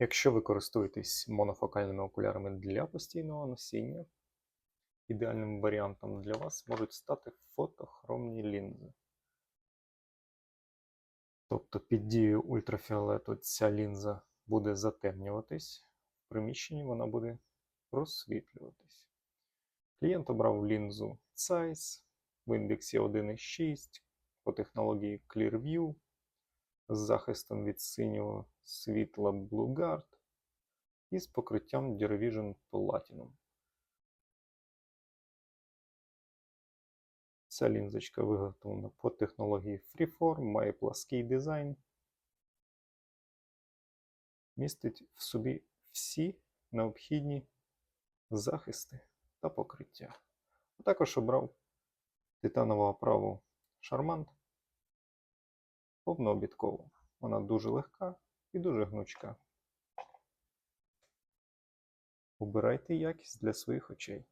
Якщо ви користуєтесь монофокальними окулярами для постійного носіння, ідеальним варіантом для вас можуть стати фотохромні лінзи. Тобто під дією ультрафіолету ця лінза буде затемнюватись, в приміщенні вона буде розсвітлюватись. Клієнт обрав лінзу Zeiss в індексі 1,6 по технології Clearview з захистом від синього світла Blue Guard і з покриттям Duravision Platinum. Ця лінзочка виготовлена по технології Freeform, має плаский дизайн, містить в собі всі необхідні захисти та покриття. А також обрав титанову оправу Charmant повнообідкову. Вона дуже легка і дуже гнучка. Обирайте якість для своїх очей.